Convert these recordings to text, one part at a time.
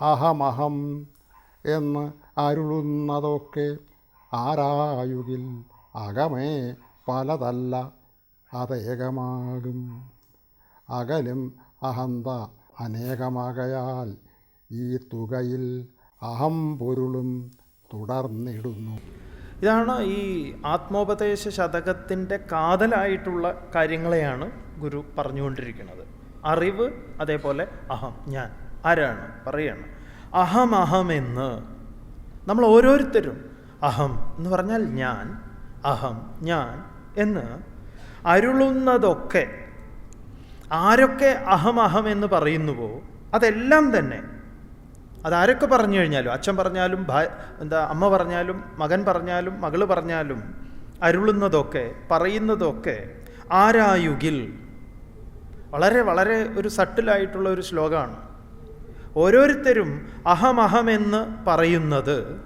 അഹമഹം എന്ന് അരുളുന്നതൊക്കെ ആരായുകിൽ അകമേ പലതല്ല അതേകമാകും. അകലും അഹന്ത അനേകമാകയാൽ ഈ തുകയിൽ അഹം പൊരുളും തുടർന്നിടുന്നു. ഇതാണ് ഈ ആത്മോപദേശ ശതകത്തിന്റെ കാതലായിട്ടുള്ള കാര്യങ്ങളെയാണ് ഗുരു പറഞ്ഞുകൊണ്ടിരിക്കുന്നത്. അറിവ് അതേപോലെ അഹം ഞാൻ. ആരാണ്? പറയാണ്. അഹം അഹം എന്ന്. നമ്മൾ ഓരോരുത്തരും അഹം എന്ന് പറഞ്ഞാൽ ഞാൻ അഹം ഞാൻ എന്ന് അരുളുന്നതൊക്കെ ആരൊക്കെ അഹം അഹം എന്ന് പറയുന്നുവോ അതെല്ലാം തന്നെ. അതാരൊക്കെ പറഞ്ഞു കഴിഞ്ഞാലും അച്ഛൻ പറഞ്ഞാലും എന്താ അമ്മ പറഞ്ഞാലും മകൻ പറഞ്ഞാലും മകൾ പറഞ്ഞാലും അരുളുന്നതൊക്കെ പറയുന്നതൊക്കെ ആരായുകിൽ. വളരെ വളരെ ഒരു സട്ടിലായിട്ടുള്ള ഒരു ശ്ലോകമാണ്. ഓരോരുത്തരും അഹമഹമെന്ന് പറയുന്നത്.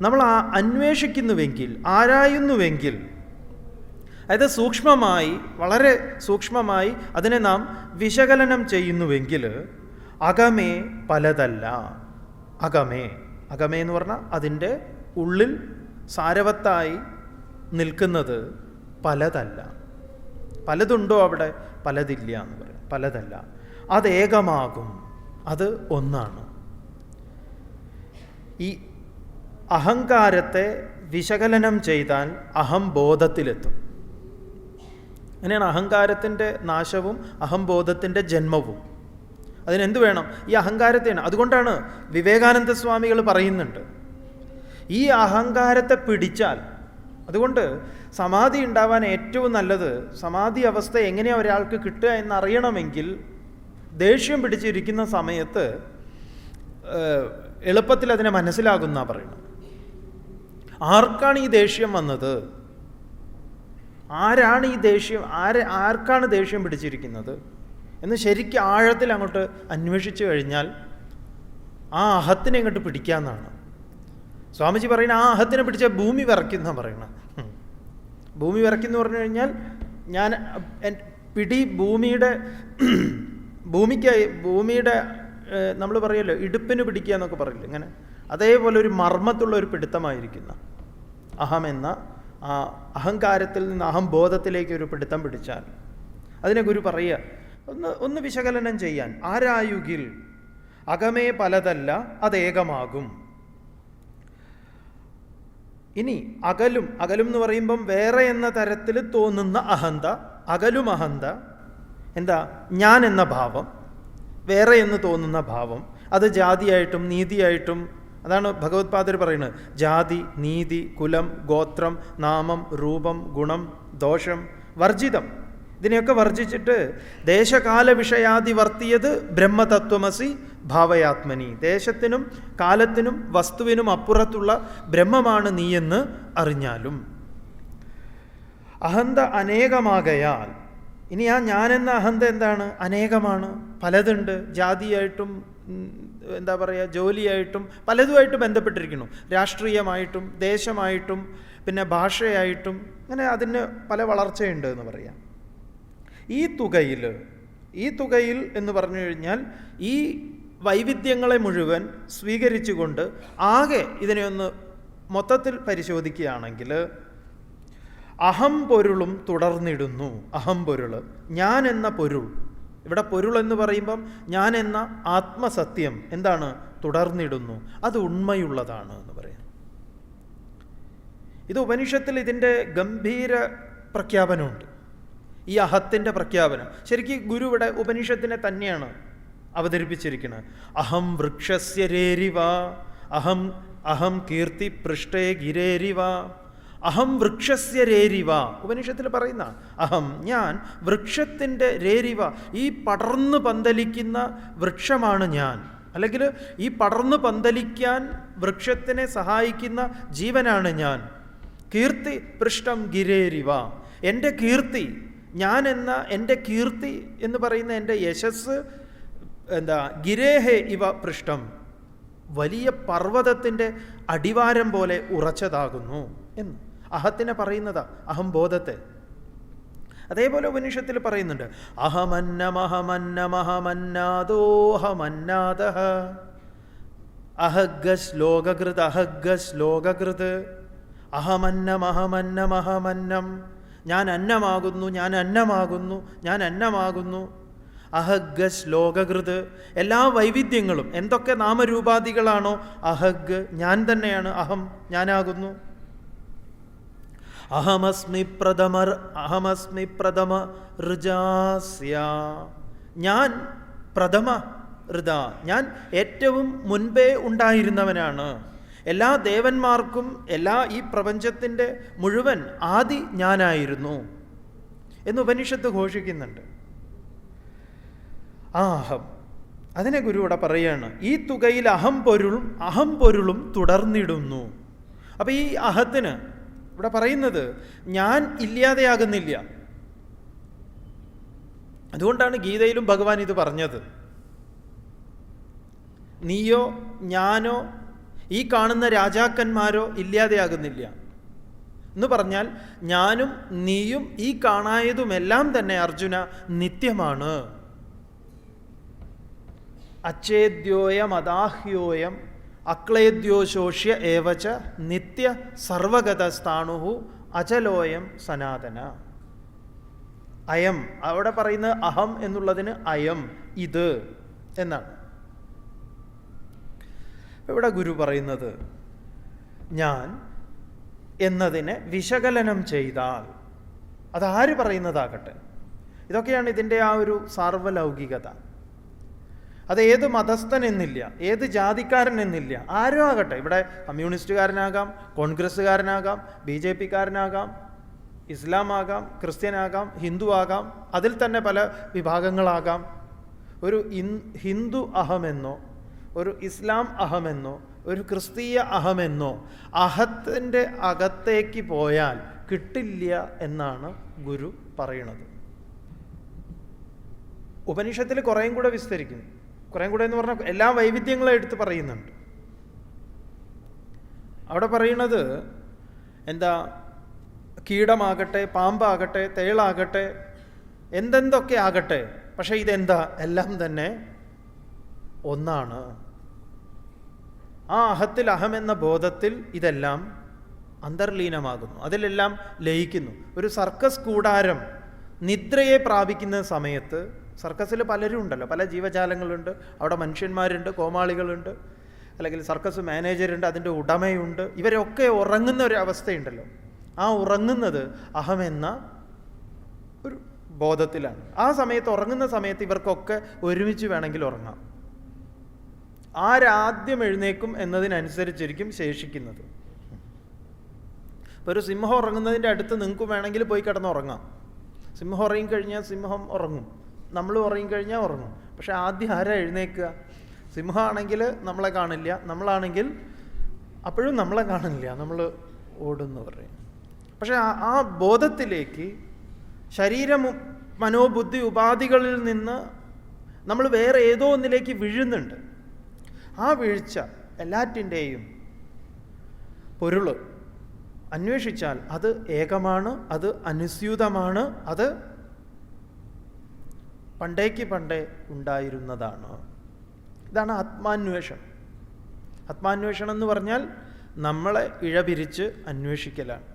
നമ്മൾ ആ അന്വേഷിക്കുന്നുവെങ്കിൽ ആരായുന്നുവെങ്കിൽ അതായത് സൂക്ഷ്മമായി വളരെ സൂക്ഷ്മമായി അതിനെ നാം വിശകലനം ചെയ്യുന്നുവെങ്കിൽ അകമേ പലതല്ല. അകമേ. അകമേ എന്ന് പറഞ്ഞാൽ അതിന്റെ ഉള്ളിൽ സാരവത്തായി നിൽക്കുന്നത് പലതല്ല. പലതുണ്ടോ അവിടെ? പലതില്ല എന്ന് പറയും. പലതല്ല. അതേകമാകും. അത് ഒന്നാണ്. ഈ അഹങ്കാരത്തെ വിശകലനം ചെയ്താൽ അഹംബോധത്തിലെത്തും അങ്ങനെയാണ് അഹങ്കാരത്തിന്റെ നാശവും അഹംബോധത്തിന്റെ ജന്മവും. അതിനെന്ത് വേണം? ഈ അഹങ്കാരത്തെയാണ്. അതുകൊണ്ടാണ് വിവേകാനന്ദ സ്വാമികൾ പറയുന്നുണ്ട്. ഈ അഹങ്കാരത്തെ പിടിച്ചാൽ അതുകൊണ്ട് സമാധി ഉണ്ടാവാൻ ഏറ്റവും നല്ലത് സമാധി അവസ്ഥ എങ്ങനെയാണ് ഒരാൾക്ക് കിട്ടുക എന്നറിയണമെങ്കിൽ ദേഷ്യം പിടിച്ചിരിക്കുന്ന സമയത്ത് എളുപ്പത്തിൽ അതിനെ മനസ്സിലാകുന്ന പറയണം ആർക്കാണ് ഈ ദേഷ്യം വന്നത്? ആരാണ് ഈ ദേഷ്യം ആര് ആർക്കാണ് ദേഷ്യം പിടിച്ചിരിക്കുന്നത്? എന്ന് ശരിക്കും ആഴത്തിൽ അങ്ങോട്ട് അന്വേഷിച്ചു കഴിഞ്ഞാൽ ആ അഹത്തിനെ ഇങ്ങോട്ട് പിടിക്കാമെന്നാണ് സ്വാമിജി പറയുന്ന ആ അഹത്തിനെ പിടിച്ച ഭൂമി വിറയ്ക്കുന്ന പറയണം ഭൂമി വിറയ്ക്കുന്നു പറഞ്ഞു കഴിഞ്ഞാൽ ഞാൻ പിടി ഭൂമിയുടെ ഭൂമിക്ക് ഭൂമിയുടെ നമ്മൾ പറയല്ലോ ഇടുപ്പിന് പിടിക്കുക എന്നൊക്കെ പറയില്ല ഇങ്ങനെ. അതേപോലെ ഒരു മർമ്മത്തുള്ള ഒരു പിടുത്തമായിരിക്കുന്ന. അഹം എന്ന ആ അഹങ്കാരത്തിൽ നിന്ന് അഹംബോധത്തിലേക്ക് ഒരു പിടുത്തം പിടിച്ചാൽ. അതിനെ ഗുരു പറയുക ഒന്ന് ഒന്ന് വിശകലനം ചെയ്യാൻ. ആരായുകിൽ? അകമേ പലതല്ല അതേകമാകും. ഇനി അകലും അകലും എന്ന് പറയുമ്പം വേറെ എന്ന തരത്തിൽ തോന്നുന്ന അഹന്ത അകലും അഹന്ത എന്താ? ഞാൻ എന്ന ഭാവം വേറെ എന്ന് തോന്നുന്ന ഭാവം അത് ജാതിയായിട്ടും നീതിയായിട്ടും അതാണ് ഭഗവത്പാദർ പറയുന്നത്. ജാതി നീതി കുലം ഗോത്രം നാമം രൂപം ഗുണം ദോഷം വർജിതം. ഇതിനെയൊക്കെ വർജിച്ചിട്ട് ദേശകാല വിഷയാദി വർത്തിയത് ബ്രഹ്മതത്വമസി ഭാവയാത്മനി. ദേശത്തിനും കാലത്തിനും വസ്തുവിനും അപ്പുറത്തുള്ള ബ്രഹ്മമാണ് നീയെന്ന് അറിഞ്ഞാലും. അഹന്ത അനേകമാകയാൽ ഇനി ആ ഞാനെന്ന അഹന്ത എന്താണ്? അനേകമാണ്. പലതുണ്ട്. ജാതിയായിട്ടും എന്താ പറയുക ജോലിയായിട്ടും പലതുമായിട്ട് ബന്ധപ്പെട്ടിരിക്കുന്നു. രാഷ്ട്രീയമായിട്ടും ദേശമായിട്ടും പിന്നെ ഭാഷയായിട്ടും അങ്ങനെ അതിന് പല വളർച്ചയുണ്ട് എന്ന് പറയാം. ഈ തുകയിൽ ഈ തുകയിൽ എന്ന് പറഞ്ഞു കഴിഞ്ഞാൽ ഈ വൈവിധ്യങ്ങളെ മുഴുവൻ സ്വീകരിച്ചുകൊണ്ട് ആകെ ഇതിനെ ഒന്ന് മൊത്തത്തിൽ പരിശോധിക്കുകയാണെങ്കിൽ അഹം പൊരുളും തുടർന്നിടുന്നു. അഹം പൊരുൾ ഞാൻ എന്ന പൊരുൾ. ഇവിടെ പൊരുൾ എന്ന് പറയുമ്പം ഞാൻ എന്ന ആത്മസത്യം എന്താണ്? തുടർന്നിടുന്നു. അത് ഉണ്മയുള്ളതാണ് എന്ന് പറയാം ഇത് ഉപനിഷത്തിൽ ഇതിന്റെ ഗംഭീര പ്രഖ്യാപനമുണ്ട്. ഈ അഹത്തിന്റെ പ്രഖ്യാപനം. ശരിക്കും ഗുരു ഇവിടെ ഉപനിഷത്തിനെ തന്നെയാണ് അവതരിപ്പിച്ചിരിക്കുന്നത് അഹം വൃക്ഷസ്യ രേരിവ അഹം അഹം കീർത്തി പൃഷ്ഠേ ഗിരേരിവ അഹം വൃക്ഷസ്യ രേരിവ. ഉപനിഷത്തിൽ പറയുന്ന അഹം ഞാൻ വൃക്ഷത്തിന്റെ രേരിവ. ഈ പടർന്നു പന്തലിക്കുന്ന വൃക്ഷമാണ് ഞാൻ. അല്ലെങ്കിൽ ഈ പടർന്നു പന്തലിക്കാൻ വൃക്ഷത്തിനെ സഹായിക്കുന്ന ജീവനാണ് ഞാൻ. കീർത്തി പൃഷ്ടം ഗിരേരിവ. എന്റെ കീർത്തി ഞാൻ എന്ന എന്റെ കീർത്തി എന്ന് പറയുന്ന എന്റെ യശസ് എന്താ ഗിരേഹേ ഇവ പൃഷ്ടം വലിയ പർവതത്തിന്റെ അടിവാരം പോലെ ഉറച്ചതാകുന്നു എന്ന്. അഹത്തിനെ പറയുന്നതാ അഹംബോധത്തെ അതേപോലെ ഉപനിഷത്തിൽ പറയുന്നുണ്ട് അഹമന്നമഹമന്നമഹമന്നാദോഹമന്നാദ അഹഗ ലോകകൃത് അഹഗ ലോകകൃത് അഹമന്നമഹമന്നമഹമന്നം അഹമന്നം അഹമന്നം ഞാൻ അന്നമാകുന്നു ഞാൻ അന്നമാകുന്നു ഞാൻ അന്നമാകുന്നു. അഹഗ് ശ്ലോകകൃത്. എല്ലാ വൈവിധ്യങ്ങളും എന്തൊക്കെ നാമരൂപാധികളാണോ അഹഗ് ഞാൻ തന്നെയാണ് അഹം ഞാനാകുന്നു. അഹമസ്മി പ്രഥമർ അഹമസ്മി പ്രഥമ ഋജാസ്യ. ഞാൻ പ്രഥമ ഋത. ഞാൻ ഏറ്റവും മുൻപേ ഉണ്ടായിരുന്നവനാണ്. എല്ലാ ദേവന്മാർക്കും എല്ലാ ഈ പ്രപഞ്ചത്തിന്റെ മുഴുവൻ ആദി ഞാനായിരുന്നു എന്ന് ഉപനിഷത്ത് ഘോഷിക്കുന്നുണ്ട്. ആ അഹം അതിനെ ഗുരു ഇവിടെ പറയാണ് ഈ തുകയിൽ അഹം പൊരുളും അഹം പൊരുളും തുടർന്നിടുന്നു. അപ്പം ഈ അഹത്തിന് ഇവിടെ പറയുന്നത് ഞാൻ ഇല്ലാതെയാകുന്നില്ല. അതുകൊണ്ടാണ് ഗീതയിലും ഭഗവാൻ ഇത് പറഞ്ഞത്. നീയോ ഞാനോ ഈ കാണുന്ന രാജാക്കന്മാരോ ഇല്ലാതെയാകുന്നില്ല. എന്ന് പറഞ്ഞാൽ ഞാനും നീയും ഈ കാണായതുമെല്ലാം തന്നെ അർജുന നിത്യമാണ്. അച്ഛേദ്യോയം അദാഹ്യോയം അക്ലേദ്യോശോഷ്യ ഏവച നിത്യ സർവഗത സ്ഥാണുഹു അചലോയം സനാതന. അയം അവിടെ പറയുന്നത് അഹം എന്നുള്ളതിന് അയം ഇത് എന്നാണ്. ഇവിടെ ഗുരു പറയുന്നത് ഞാൻ എന്നതിനെ വിശകലനം ചെയ്താൽ അതാര് പറയുന്നതാകട്ടെ? ഇതൊക്കെയാണ് ഇതിന്റെ ആ ഒരു സാർവലൗകികത. അത് ഏത് മതസ്ഥൻ എന്നില്ല ഏത് ജാതിക്കാരൻ എന്നില്ല ആരും ആകട്ടെ. ഇവിടെ കമ്മ്യൂണിസ്റ്റുകാരനാകാം കോൺഗ്രസ്സുകാരനാകാം ബി ജെ പിക്കാരനാകാം ഇസ്ലാം ആകാം ക്രിസ്ത്യനാകാം ഹിന്ദു ആകാം അതിൽ തന്നെ പല വിഭാഗങ്ങളാകാം. ഒരു ഹിന്ദു അഹമെന്നോ ഒരു ഇസ്ലാം അഹമെന്നോ ഒരു ക്രിസ്തീയ അഹമെന്നോ അഹത്തിന്റെ അകത്തേക്ക് പോയാൽ കിട്ടില്ല എന്നാണ് ഗുരു പറയുന്നത്. ഉപനിഷത്തിൽ കുറേയും കൂടെ വിസ്തരിക്കും കുറേയും കൂടെ എന്ന് പറഞ്ഞാൽ എല്ലാ വൈവിധ്യങ്ങളും എടുത്ത് പറയുന്നുണ്ട്. അവിടെ പറയുന്നത് എന്താ? കീടമാകട്ടെ പാമ്പാകട്ടെ തേളാകട്ടെ എന്തെന്തൊക്കെ ആകട്ടെ പക്ഷേ ഇതെന്താ? എല്ലാം തന്നെ ഒന്നാണ്. ആ അഹത്തിൽ അഹം എന്ന ബോധത്തിൽ ഇതെല്ലാം അന്തർലീനമാകുന്നു. അതിലെല്ലാം ലയിക്കുന്നു. ഒരു സർക്കസ് കൂടാരം നിദ്രയെ പ്രാപിക്കുന്ന സമയത്ത് സർക്കസിൽ പലരും ഉണ്ടല്ലോ. പല ജീവജാലങ്ങളുണ്ട്. അവിടെ മനുഷ്യന്മാരുണ്ട് കോമാളികളുണ്ട്. അല്ലെങ്കിൽ സർക്കസ് മാനേജറുണ്ട് അതിന്റെ ഉടമയുണ്ട്. ഇവരൊക്കെ ഉറങ്ങുന്ന ഒരു അവസ്ഥയുണ്ടല്ലോ. ആ ഉറങ്ങുന്നത് അഹമെന്ന ഒരു ബോധത്തിലാണ്. ആ സമയത്ത് ഉറങ്ങുന്ന സമയത്ത് ഇവർക്കൊക്കെ ഒരുമിച്ച് വേണമെങ്കിൽ ഉറങ്ങാം. ആരാദ്യം എഴുന്നേക്കും എന്നതിനനുസരിച്ചിരിക്കും ശേഷിക്കുന്നത്. ഇപ്പോൾ ഒരു സിംഹം ഉറങ്ങുന്നതിന്റെ അടുത്ത് നിങ്ങൾക്ക് വേണമെങ്കിൽ പോയി കിടന്ന് ഉറങ്ങാം. സിംഹം ഉറങ്ങി കഴിഞ്ഞാൽ സിംഹം ഉറങ്ങും. നമ്മൾ ഉറങ്ങി കഴിഞ്ഞാൽ ഉറങ്ങും. പക്ഷെ ആദ്യം ആരാ എഴുന്നേക്കുക? സിംഹമാണെങ്കിൽ നമ്മളെ കാണില്ല. നമ്മളാണെങ്കിൽ അപ്പോഴും നമ്മളെ കാണില്ല. നമ്മൾ ഓടുന്നു പറയും. പക്ഷെ ആ ആ ബോധത്തിലേക്ക് ശരീരം മനോബുദ്ധി ഉപാധികളിൽ നിന്ന് നമ്മൾ വേറെ ഏതോ ഒന്നിലേക്ക് വീഴുന്നുണ്ട്. ആ വീഴ്ച എല്ലാറ്റിന്റെയും പൊരുൾ അന്വേഷിച്ചാൽ അത് ഏകമാണ് അത് അനുസ്യൂതമാണ് അത് പണ്ടേക്ക് പണ്ടേ ഉണ്ടായിരുന്നതാണ്. ഇതാണ് ആത്മാന്വേഷണം. ആത്മാന്വേഷണം എന്ന് പറഞ്ഞാൽ നമ്മളെ ഇഴപിരിച്ച് അന്വേഷിക്കലാണ്.